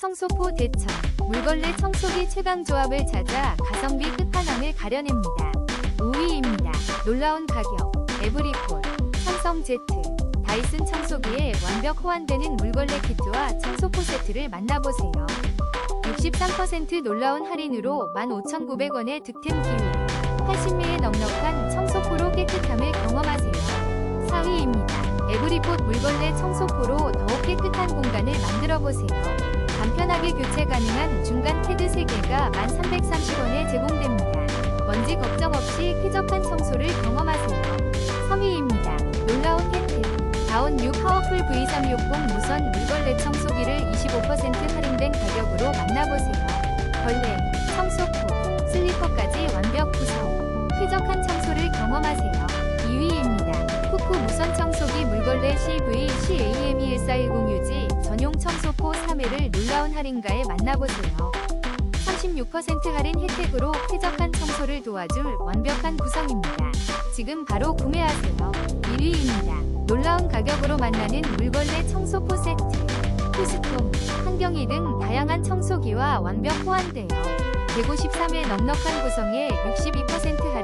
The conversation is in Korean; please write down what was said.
청소포 대처 물걸레 청소기 최강 조합을 찾아 가성비 끝판왕을 가려냅니다. 5위입니다. 놀라운 가격 에브리폴 삼성 Z 다이슨 청소기에 완벽 호환되는 물걸레 키트와 청소포 세트를 만나보세요. 63% 놀라운 할인으로 15,900원의 득템 기회 80미의 넉넉한 청소포로 깨끗함을 경험하세요. 4위입니다. 에브리폿 물걸레 청소포로 더욱 깨끗한 공간을 만들어보세요. 간편하게 교체 가능한 중간 패드 3개가 1,330원에 제공됩니다. 먼지 걱정 없이 쾌적한 청소를 경험하세요. 3위입니다. 놀라운 혜택. 다운 뉴 파워풀 V360 무선 물걸레 청소기를 25% 할인된 가격으로 만나보세요. 걸레, 청소포, 슬리퍼까지 완벽 구성. 쾌적한 청소를 경험하세요. 2위입니다. 쿠쿠 무선 청소기 물걸레 CV CAME1410UG 전용 청소포 3회를 놀라운 할인가에 만나보세요. 36% 할인 혜택으로 쾌적한 청소를 도와줄 완벽한 구성입니다. 지금 바로 구매하세요. 1위입니다. 놀라운 가격으로 만나는 물걸레 청소포 세트. 투스톰, 환경이 등 다양한 청소기와 완벽 호환되어 153의 넉넉한 구성에 62% 할인